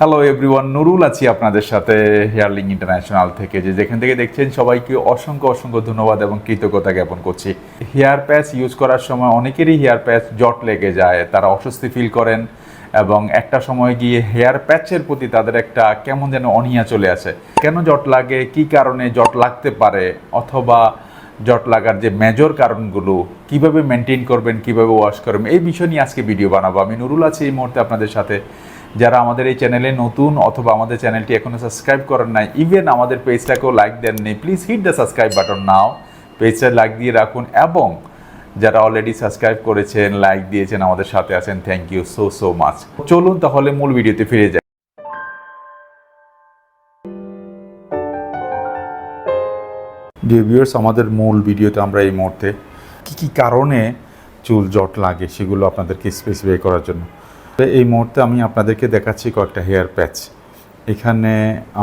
Hello everyone Nurul আছি আপনাদের সাথে হেয়ারলিং ইন্টারন্যাশনাল থেকে, যে যেখান থেকে দেখছেন সবাইকে অসংখ্য অসংখ্য ধন্যবাদ এবং কৃতজ্ঞতা জ্ঞাপন করছি। হেয়ার প্যাচ ইউজ করার সময় অনেকেরই হেয়ার প্যাচ জট লেগে যায়, তারা অস্বস্তি ফিল করেন এবং একটা সময় গিয়ে হেয়ার প্যাচের প্রতি তাদের একটা কেমন যেন অনিয়া চলে আসে। কেন জট লাগে, কি কারণে জট লাগতে পারে, অথবা জট লাগার যে মেজর কারণগুলো, কীভাবে মেনটেন করবেন, কীভাবে ওয়াশ করবেন, এই বিষয় নিয়ে আজকে ভিডিও বানাবো। আমি নুরুল আছি এই মুহূর্তে আপনাদের সাথে। যারা আমাদের এই চ্যানেলে নতুন অথবা আমাদের চ্যানেলটি এখনও সাবস্ক্রাইব করেন নাই ইভেন আমাদের পেজটাকেও লাইক দেননি please hit the subscribe button now পেজটা লাইক দিয়ে রাখুন এবং যারা অলরেডি সাবস্ক্রাইব করেছেন লাইক দিয়েছেন, আমাদের সাথে আছেন thank you so so much চলুন তাহলে মূল ভিডিওতে ফিরে যাই। ভিউয়ার্স আমাদের মূল ভিডিওতে আমরা এই মুহূর্তে কী কী কারণে চুল জট লাগে সেগুলো আপনাদেরকে স্পেসিফাই করার জন্য। এই মুহূর্তে আমি আপনাদেরকে দেখাচ্ছি কয়েকটা হেয়ার প্যাচ এখানে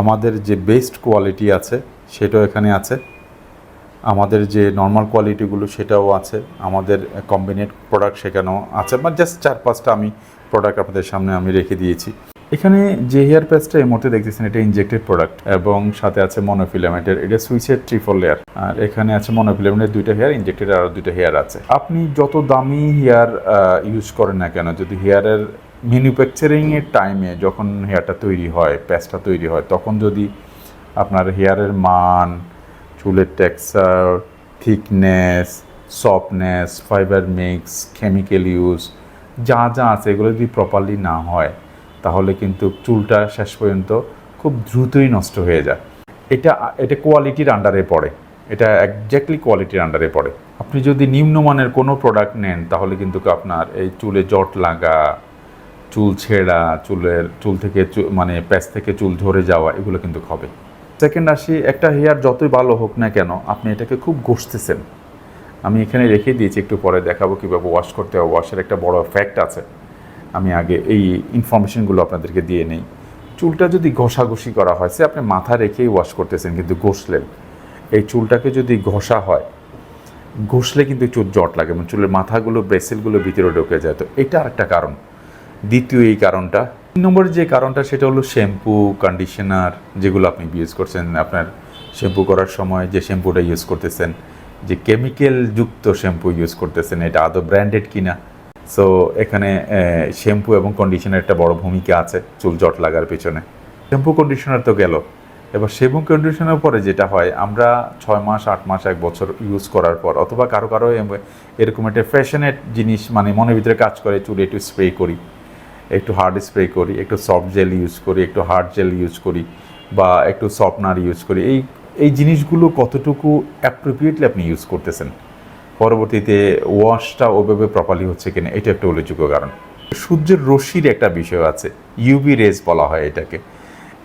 আমাদের যে বেস্ট কোয়ালিটি আছে, সেটাও এখানে আছে। আমাদের যে নর্মাল কোয়ালিটিগুলো সেটাও আছে। আমাদের কম্বিনেট প্রোডাক্ট সেখানেও আছে। বা জাস্ট চার পাঁচটা আমি প্রোডাক্ট আপনাদের সামনে আমি রেখে দিয়েছি। এখানে যে হেয়ার প্যাচটা এই মুহূর্তে দেখতেছেন, এটা ইনজেক্টেড প্রোডাক্ট এবং সাথে আছে মনোফিলামেন্টের এটা সুইচের ট্রিপল লেয়ার আর এখানে আছে মনোফিলামেন্টের দুইটা হেয়ার ইনজেক্টেড আর দুইটা হেয়ার আছে। আপনি যত দামি হেয়ার ইউজ করেন না কেন, যদি হেয়ারের ম্যানুফ্যাকচারিংয়ের টাইমে যখন হেয়ারটা তৈরি হয় প্যাচটা তৈরি হয়, তখন যদি আপনার হেয়ারের মান, চুলের texture thickness softness fibre mix chemical use যা যা আছে, এগুলো যদি প্রপারলি না হয়, তাহলে কিন্তু চুলটা শেষ পর্যন্ত খুব দ্রুতই নষ্ট হয়ে যায়। এটা এটা কোয়ালিটির আন্ডারে পড়ে। এটা একজ্যাক্টলি কোয়ালিটির আন্ডারে পড়ে। আপনি যদি নিম্নমানের কোনো প্রোডাক্ট নেন, তাহলে কিন্তু আপনার এই চুলে জট লাগা চুল ছেঁড়া, চুলের, চুল থেকে মানে প্যাচ থেকে চুল ঝরে যাওয়া, এগুলো কিন্তু হবে। সেকেন্ড আসি, একটা হেয়ার যতই ভালো হোক না কেন, আপনি এটাকে খুব ঘষতেছেন। আমি এখানে রেখে দিয়েছি, একটু পরে দেখাবো কীভাবে ওয়াশ করতে হবে। ওয়াশের একটা বড় ফ্যাক্ট আছে। আমি আগে এই ইনফরমেশনগুলো আপনাদেরকে দিয়ে নেই। চুলটা যদি ঘষাঘষি করা হয়, সে আপনি মাথা রেখেই ওয়াশ করতেছেন, কিন্তু ঘষলেন। এই চুলটাকে যদি ঘষা হয়, ঘষলে কিন্তু চুল জট লাগে, এবং চুলের মাথাগুলো ব্রেসেলগুলো ভিতরে ঢুকে যায়। তো এটা আর একটা কারণ। দ্বিতীয় এই কারণটা। তিন নম্বর যে কারণটা, সেটা হলো শ্যাম্পু কন্ডিশনার যেগুলো আপনি ইউজ করছেন। আপনার শ্যাম্পু করার সময় যে শ্যাম্পুটা ইউজ করতেছেন, যে কেমিক্যাল যুক্ত শ্যাম্পু ইউজ করতেছেন, এটা আদৌ ব্র্যান্ডেড কিনা? সো এখানে শ্যাম্পু এবং কন্ডিশনার একটা বড় ভূমিকা আছে, চুল জট লাগার পেছনে। শ্যাম্পু কন্ডিশনার তো গেল। এবার শ্যাম্পু কন্ডিশনার পরে যেটা হয়, আমরা ছয় মাস, আট মাস, এক বছর ইউজ করার পর, অথবা কারও কারও এরকম একটা ফ্যাশনের জিনিস মানে মনের ভিতরে কাজ করে, চুলে একটু স্প্রে করি। একটু হার্ড স্প্রে করি, একটু সফট জেল ইউজ করি, একটু হার্ড জেল ইউজ করি বা একটু সফটনার ইউজ করি। এই এই জিনিসগুলো কতটুকু অ্যাপ্রোপ্রিয়েটলি আপনি ইউজ করতেছেন? পরবর্তীতে ওয়াশটা ওভাবে প্রপারলি হচ্ছে কিনা, এটা একটা উল্লেখযোগ্য কারণ। সূর্যের রশ্মির একটা বিষয় আছে ইউবি রেজ বলা হয় এটাকে।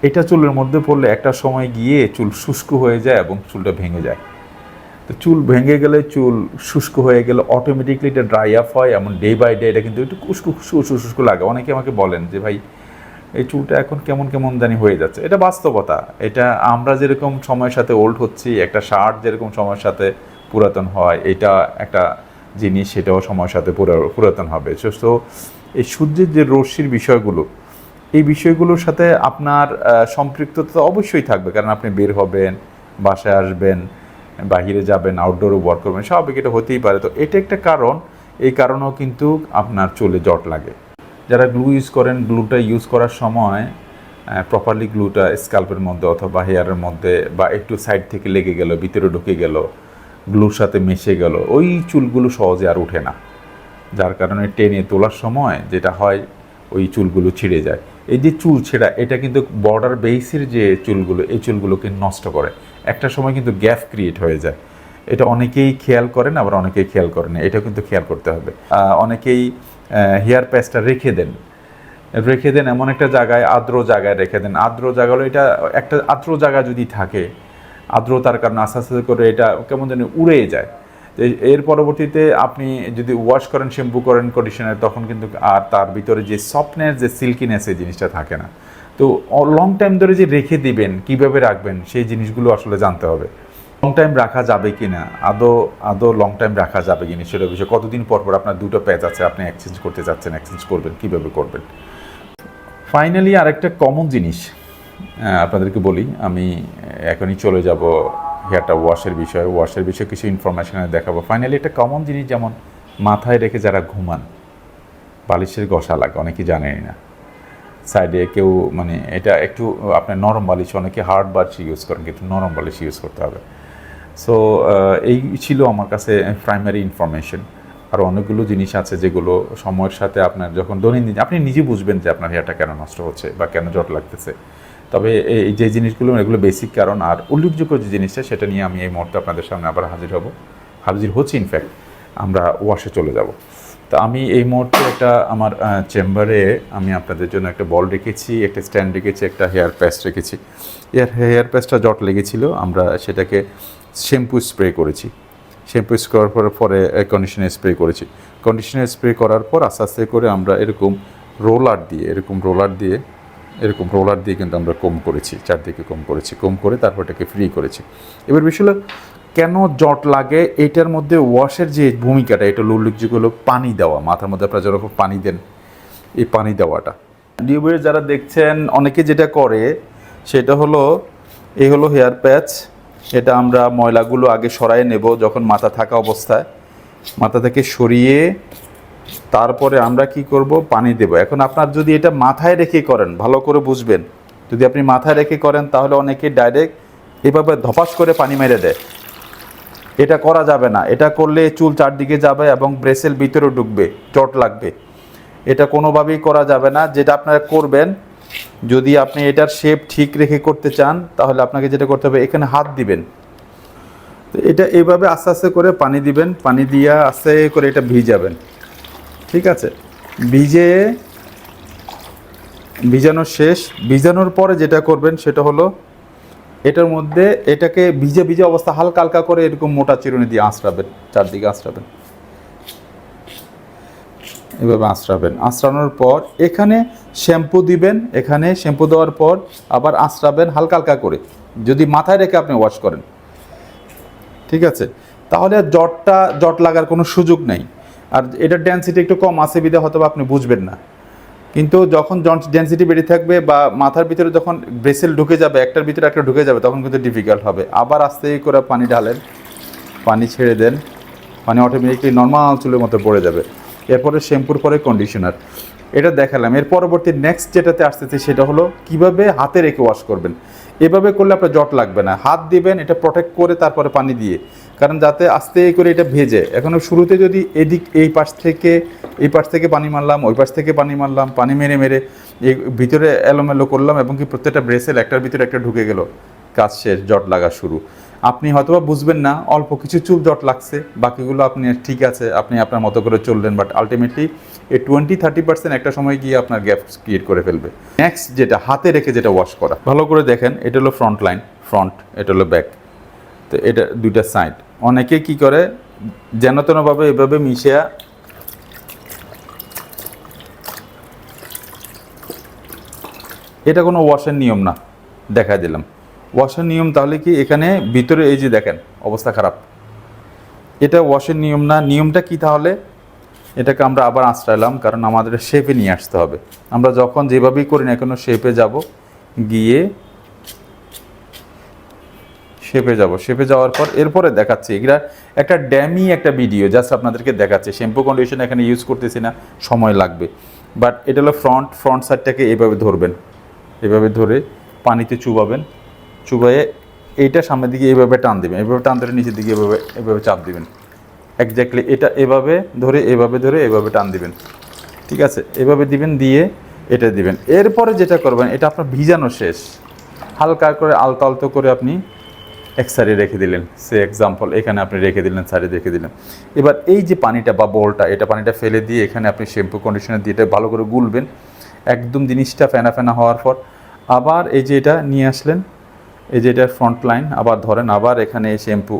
এটা চুলের মধ্যে পড়লে একটা সময় গিয়ে চুল শুষ্ক হয়ে যায় এবং চুলটা ভেঙে যায়। তো চুল ভেঙে গেলে চুল শুষ্ক হয়ে গেলে অটোমেটিকলি এটা ড্রাই আপ হয়, এমন ডে বাই ডে এটা কিন্তু একটু উস্কু শুষ্ক শুষ্ক লাগে। অনেকে আমাকে বলেন যে, ভাই, এই চুলটা এখন কেমন কেমন জানি হয়ে যাচ্ছে। এটা বাস্তবতা। এটা আমরা যেরকম সময়ের সাথে ওল্ড হচ্ছি, একটা শার্ট যেরকম সময়ের সাথে পুরাতন হয়, এটা একটা জিনিস সেটাও সময়ের সাথে পুরাতন হবে। তো এই সূর্যের যে রশ্মির বিষয়গুলো, এই বিষয়গুলোর সাথে আপনার সম্পৃক্ততা অবশ্যই থাকবে। কারণ আপনি বের হবেন, বাসায় আসবেন বাহিরে যাবেন আউটডোরে ওয়ার্ক করবেন, স্বাভাবিক এটা হতেই পারে। তো এটা একটা কারণ, এই কারণেও কিন্তু আপনার চুলে জট লাগে। যারা গ্লু ইউজ করেন গ্লুটা ইউজ করার সময় প্রপারলি গ্লুটা স্কাল্পের মধ্যে অথবা হেয়ারের মধ্যে বা একটু সাইড থেকে লেগে গেল, ভিতরে ঢুকে গেল গ্লুর সাথে মিশে গেল, ওই চুলগুলো সহজে আর ওঠে না। যার কারণে টেনে তোলার সময় যেটা হয়, ওই চুলগুলো ছিঁড়ে যায়। এই যে চুল ছেঁড়া, এটা কিন্তু বর্ডার বেসের যে চুলগুলো, এই চুলগুলোকে নষ্ট করে। একটা সময় কিন্তু গ্যাপ ক্রিয়েট হয়ে যায়। এটা অনেকেই খেয়াল করেন, আবার অনেকেই খেয়াল করেন এটা কিন্তু খেয়াল করতে হবে। অনেকেই হেয়ার প্যাচটা রেখে দেন। রেখে দেন এমন একটা জায়গায়, আর্দ্র জায়গায় রেখে দেন। আর্দ্র জায়গা হলো এটা একটা আর্দ্র জায়গা যদি থাকে, আর্দ্রতার কারণে আস্তে আস্তে করে এটা কেমন জানি উড়ে যায়। এর পরবর্তীতে আপনি যদি ওয়াশ করেন শ্যাম্পু করেন কন্ডিশনার তখন কিন্তু আর তার ভিতরে যে সফটনেস যে সিল্কিনেস এই জিনিসটা থাকে না। তো লং টাইম ধরে যে রেখে দিবেন, কীভাবে রাখবেন, সেই জিনিসগুলো আসলে জানতে হবে। লং টাইম রাখা যাবে কি না আদৌ আদৌ লং টাইম রাখা যাবে কি না সেটা বিষয়ে কতদিন পর পর আপনার দুটো প্যাচ আছে, আপনি এক্সচেঞ্জ করতে চাচ্ছেন এক্সচেঞ্জ করবেন, কীভাবে করবেন? ফাইনালি আরেকটা কমন জিনিস আপনাদেরকে বলি, আমি এখনই চলে যাব হেয়ারটা ওয়াশের বিষয়ে ওয়াশের বিষয়ে কিছু ইনফরমেশন দেখাবো। ফাইনালি একটা কমন জিনিস যেমন মাথায় রেখে যারা ঘুমান, বালিশের গসা লাগে অনেকে জানেনই না। সাইডে কেউ মানে এটা একটু, আপনার নরম বালিশ, অনেকে হার্ড বালিশ ইউজ করেন, কিন্তু নরম বালিশ ইউজ করতে হবে। সো এই ছিল আমার কাছে প্রাইমারি ইনফরমেশন আর অনেকগুলো জিনিস আছে যেগুলো সময়ের সাথে আপনার যখন দৈনন্দিন, আপনি নিজে বুঝবেন যে আপনার হেয়ারটা কেন নষ্ট হচ্ছে বা কেন জট লাগতেছে। তবে এই যে জিনিসগুলো, এগুলো বেসিক কারণ। আর উল্লেখযোগ্য যে জিনিসটা, সেটা নিয়ে আমি এই মুহূর্তে আপনাদের সামনে আবার হাজির হব। হাজির হচ্ছে ইনফ্যাক্ট আমরা ওয়াশে চলে যাব। তো আমি এই মুহূর্তে একটা আমার চেম্বারে আমি আপনাদের জন্য একটা বল রেখেছি, একটা স্ট্যান্ড রেখেছি, একটা হেয়ার প্যাস্ট রেখেছি। এর হেয়ার প্যাস্টটা জট লেগেছিল, আমরা সেটাকে শ্যাম্পু স্প্রে করেছি। শ্যাম্পু স্প্রে করার পরে পরে কন্ডিশনার স্প্রে করেছি। কন্ডিশনার স্প্রে করার পর আস্তে আস্তে করে আমরা এরকম রোলার দিয়ে, এরকম রোলার দিয়ে এরকম রোলার দিয়ে কিন্তু আমরা কম করেছি, চারদিকে কম করেছি কম করে তারপর এটাকে ফ্রি করেছি। এবার বিষয় কেন জট লাগে? এটার মধ্যে ওয়াশের যে ভূমিকাটা, এটা উল্লেখযোগ্য হলো পানি দেওয়া। মাথার মধ্যে আপনারা যেরকম পানি দেন, এই পানি দেওয়াটা। ডিউবের যারা দেখছেন, অনেকে যেটা করে, সেটা হলো এই হলো হেয়ার প্যাচ এটা আমরা ময়লাগুলো আগে সরাই নেব যখন মাথা থাকা অবস্থায়। মাথা থেকে সরিয়ে তারপরে আমরা কি করব? পানি দেব। এখন আপনার যদি এটা মাথায় রেখে করেন, ভালো করে বুঝবেন। যদি আপনি মাথায় রেখে করেন, তাহলে অনেকে ডাইরেক্ট এভাবে ধপাস করে পানি মেরে দেয়। এটা করা যাবে না। এটা করলে চুল চারদিকে যাবে এবং ব্রেসেল ভিতরে ঢুকবে, চট লাগবে। এটা কোনোভাবেই করা যাবে না। যেটা আপনারা করবেন, যদি আপনি এটার শেপ ঠিক রেখে করতে চান, তাহলে আপনাকে যেটা করতে হবে, এখানে হাত দিবেন। তো এটা এইভাবে আস্তে আস্তে করে পানি দিবেন। পানি দিয়া আস্তে করে এটা ভিজাবেন। ঠিক আছে? ভিজে, ভিজানো শেষ। ভিজানোর পরে যেটা করবেন সেটা হলো এটার মধ্যে এটাকে ভিজে ভিজে অবস্থা হালকা হালকা করে এরকম মোটা চিরুনি দিয়ে আঁচড়াবেন, চারদিকে আঁচড়াবেন। এভাবে আঁচড়াবেন। আঁচড়ানোর পর এখানে শ্যাম্পু দিবেন, এখানে শ্যাম্পু দেওয়ার পর আবার আঁচড়াবেন হালকা হালকা করে। যদি মাথায় রেখে আপনি ওয়াশ করেন। ঠিক আছে? তাহলে জটটা, জট লাগার কোনো সুযোগ নেই। আর এটার ডেন্সিটি একটু কম, আছে বিধে হয়তো আপনি বুঝবেন না। কিন্তু যখন ডেন্সিটি বেড়ে থাকবে বা মাথার ভিতরে যখন ব্রেসেল ঢুকে যাবে, একটার ভিতরে একটা ঢুকে যাবে, তখন কিন্তু ডিফিকাল্ট হবে। আবার আস্তে করে পানি ঢালেন, পানি ছেড়ে দেন, পানি অটোমেটিকলি নর্মাল চুলের মতো পড়ে যাবে। এরপরে শ্যাম্পুর পরে কন্ডিশনার এটা দেখালাম। এর পরবর্তী নেক্সট যেটাতে আসতেছে সেটা হলো কীভাবে হাতে রেখে ওয়াশ করবেন। এভাবে করলে আপনার জট লাগবে না। হাত দিবেন, এটা প্রোটেক্ট করে তারপরে পানি দিয়ে। কারণ যাতে আস্তে করে এটা ভেজে। এখন শুরুতে যদি এদিক, এই পাশ থেকে, এই পাশ থেকে পানি মারলাম, ওই পাশ থেকে পানি মারলাম, পানি মেরে মেরে এই ভিতরে এলোমেলো করলাম এবং কি প্রত্যেকটা ব্রেসেল একটার ভিতরে একটা ঢুকে গেল। কাজ শেষ, জট লাগা শুরু। আপনি হয়তোবা বুঝবেন না, অল্প কিছু চুল জট লাগছে, বাকিগুলো আপনি ঠিক আছে, আপনি আপনার মতো করে চললেন বাট আলটিমেটলি এই টোয়েন্টি থার্টি পার্সেন্ট একটা সময় গিয়ে আপনার গ্যাপ ক্রিয়েট করে ফেলবে। নেক্সট যেটা, হাতে রেখে যেটা ওয়াশ করা। ভালো করে দেখেন, এটা হলো ফ্রন্ট লাইন ফ্রন্ট এটা হলো ব্যাক তো এটা দুইটা সাইড অনেকে কি করে? যেন তেনভাবে এভাবে মিশিয়া এটা কোনো ওয়াশের নিয়ম না দেখা দিলাম। ওয়াশের নিয়ম তাহলে কি এখানে ভিতরে এই যে দেখেন, অবস্থা খারাপ। এটা ওয়াশের নিয়ম না, নিয়মটা কি তাহলে? এটাকে আমরা আবার আঁচড়াইলাম কারণ আমাদের শেপে নিয়ে আসতে হবে। আমরা যখন যেভাবেই করি না কোনো শেপে যাব, গিয়ে শেপে যাব। শেপে যাওয়ার পর এরপরে দেখাচ্ছি। এগুলা একটা ড্যামি একটা ভিডিও জাস্ট আপনাদেরকে দেখাচ্ছে। শ্যাম্পু কন্ডিশন এখানে ইউজ করতেছি না, সময় লাগবে। বাট এটা হলো ফ্রন্ট ফ্রন্ট সাইডটাকে এভাবে ধরবেন। এভাবে ধরে পানিতে চুবাবেন। চুবাইয়ে এইটা সামনের দিকে এভাবে টান দেবেন। এভাবে টান ধরে নিচের দিকে এভাবে এভাবে চাপ দিবেন। একজাক্টলি এটা এভাবে ধরে এভাবে ধরে, এভাবে টান দিবেন। ঠিক আছে? এভাবে দিবেন, দিয়ে এটা দিবেন। এরপরে যেটা করবেন, এটা আপনার ভিজানো শেষ। হালকা করে আলতো আলতো করে আপনি এক সারি রেখে দিলেন। সে এক্সাম্পল এখানে আপনি রেখে দিলেন সাইডে রেখে দিলেন। এবার এই যে পানিটা বা বলটা এটা পানিটা ফেলে দিয়ে এখানে আপনি শ্যাম্পু কন্ডিশনার দিয়ে এটা ভালো করে গুলবেন। একদম জিনিসটা ফেনা ফেনা হওয়ার পর আবার এই যে এটা নিয়ে আসলেন, এই যে এটার ফ্রন্ট লাইন আবার ধরেন আবার এখানে শ্যাম্পু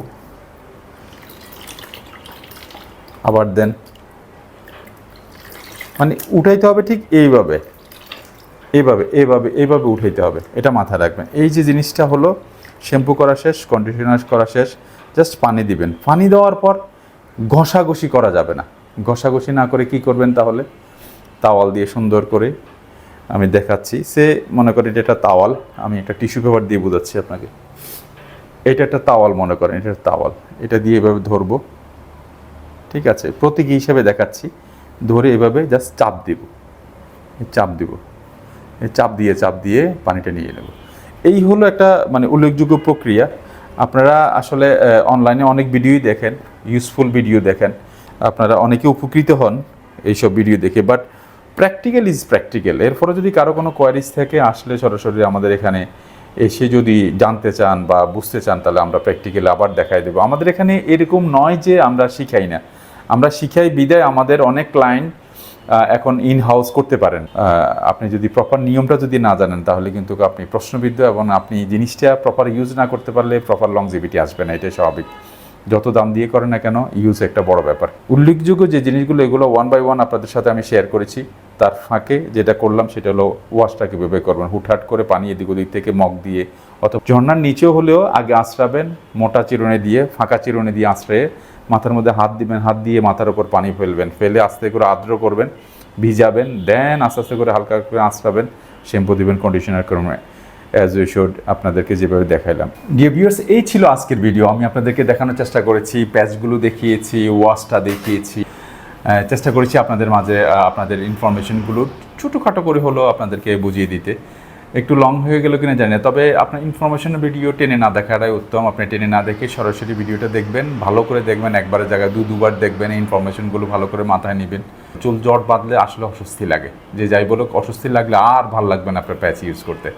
আবার দেন। মানে উঠাইতে হবে ঠিক এইভাবে। এইভাবে এইভাবে এইভাবে উঠাইতে হবে। এটা মাথায় রাখবেন। এই যে জিনিসটা হলো শ্যাম্পু করা শেষ কন্ডিশনার করা শেষ জাস্ট পানি দিবেন। পানি দেওয়ার পর ঘষাঘষি করা যাবে না। ঘষাঘষি না করে কি করবেন তাহলে? তাওয়াল দিয়ে সুন্দর করে আমি দেখাচ্ছি। সে মনে করেন এটা তাওয়াল, আমি একটা টিস্যু পেপার দিয়ে বোঝাচ্ছি আপনাকে। এটা একটা তাওয়াল মনে করেন, এটা তাওয়াল। এটা দিয়ে এভাবে ধরবো। ঠিক আছে, প্রতীকী হিসেবে দেখাচ্ছি। ধরে এভাবে জাস্ট চাপ দিব। চাপ দিব। চাপ দিয়ে চাপ দিয়ে পানিটা নিয়ে নেব। এই হলো একটা মানে উল্লেখযোগ্য প্রক্রিয়া। আপনারা আসলে অনলাইনে অনেক ভিডিওই দেখেন ইউজফুল ভিডিও দেখেন। আপনারা অনেকে উপকৃত হন এইসব ভিডিও দেখে বাট প্র্যাকটিক্যাল ইজ প্র্যাকটিক্যাল এরপরে যদি কারও কোনো কোয়ারিজ থেকে, আসলে সরাসরি আমাদের এখানে এসে যদি জানতে চান বা বুঝতে চান, তাহলে আমরা প্র্যাকটিক্যালি আবার দেখাই দেবো। আমাদের এখানে এরকম নয় যে আমরা শিখাই না। আমরা শিখাই বিদায় আমাদের অনেক ক্লায়েন্ট এখন ইন হাউস করতে পারেন। আপনি যদি প্রপার নিয়মটা যদি না জানেন, তাহলে কিন্তু আপনি প্রশ্নবিদ্ধ এবং আপনি জিনিসটা প্রপার ইউজ না করতে পারলে প্রপার লংজিভিটি আসবে না, এটাই স্বাভাবিক। যত দাম দিয়ে করেন না কেন ইউজ একটা বড় ব্যাপার। উল্লেখযোগ্য যে জিনিসগুলো, এগুলো ওয়ান বাই ওয়ান আপনাদের সাথে আমি শেয়ার করেছি, তার ফাঁকে যেটা করলাম সেটা হলো ওয়াশটা কীভাবে করবেন। হুটহাট করে পানি এদিক ওদিক থেকে মগ দিয়ে, অথবা ঝর্নার নিচেও হলেও আগে আঁচড়াবেন, মোটা চিরুনি দিয়ে, ফাঁকা চিরুনি দিয়ে আঁচড়ে মাথার মধ্যে হাত দিবেন, হাত দিয়ে মাথার উপর পানি ফেলবেন। ফেলে আস্তে করে আর্দ্র করবেন, ভিজাবেন দেন আস্তে আস্তে করে হালকা করে আঁচড়াবেন শ্যাম্পু দিবেন কন্ডিশনার করবেন অ্যাজ ইউ শুড আপনাদেরকে যেভাবে দেখাইলাম। ভিউয়ার্স এই ছিল আজকের ভিডিও আমি আপনাদেরকে দেখানোর চেষ্টা করেছি, প্যাচগুলো দেখিয়েছি ওয়াশটা দেখিয়েছি। চেষ্টা করেছি আপনাদের মাঝে আপনাদের ইনফরমেশনগুলো ছোটোখাটো করে হলেও আপনাদেরকে বুঝিয়ে দিতে। একটু লং হয়ে গেল কিনা জানি না। তবে আপনার ইনফরমেশন ভিডিও টেনে না দেখাটাই উত্তম। আপনি টেনে না দেখে সরাসরি ভিডিওটা দেখবেন, ভালো করে দেখবেন একবারের জায়গায় দু, দুবার দেখবেন, এই ইনফরমেশনগুলো ভালো করে মাথায় নেবেন। চুল জট বাঁধলে আসলে অস্বস্তি লাগে। যে যাই বলুক, অস্বস্তি লাগলে আর ভালো লাগবে না আপনার প্যাচ ইউজ করতে।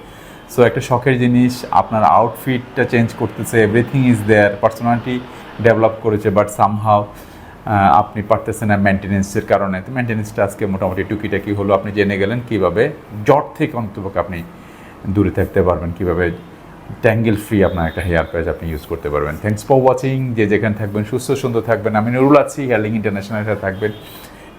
সো একটা শখের জিনিস, আপনার আউটফিটটা চেঞ্জ করতেছে everything is there personality develop করেছে বাট সামহাও আপনি পারতেছেন না মেনটেনেন্সের কারণে। তো মেনটেনেন্সটা আজকে মোটামুটি টুকিটাকি হলো। আপনি জেনে গেলেন কীভাবে। জট থেকে অন্তপক্ষে আপনি দূরে থাকতে পারবেন। কীভাবে ট্যাঙ্গেল ফ্রি আপনার একটা হেয়ার প্যাচ আপনি ইউজ করতে পারবেন। থ্যাংকস ফর ওয়াচিং যে যেখানে থাকবেন, সুস্থ, সুন্দর থাকবেন। আমি নুরুল আছি হেয়ারলিং ইন্টারন্যাশনাল থাকবেন।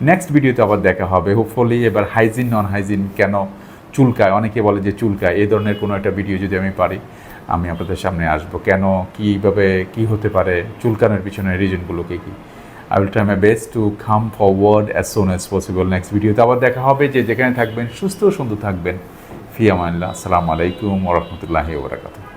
নেক্সট ভিডিওতে আবার দেখা হবে। হোপফুলি এবার হাইজিন নন হাইজিন কেন চুলকায়? অনেকে বলে যে চুলকায়। এই ধরনের কোনো একটা ভিডিও যদি আমি পারি, আমি আপনাদের সামনে আসব। কেন, কীভাবে, কি হতে পারে? চুলকানোর পিছনের রিজনগুলো কী কী? I will try my best to come forward as soon as possible next ভিডিওতে আবার দেখা হবে। যে যেখানে থাকবেন, সুস্থ, সুন্দর থাকবেন। ഫിയമാനില്ല അസ്സാം വലൈക്കും വറഹമത്തല്ലാഹി വാബർക്കാത്തു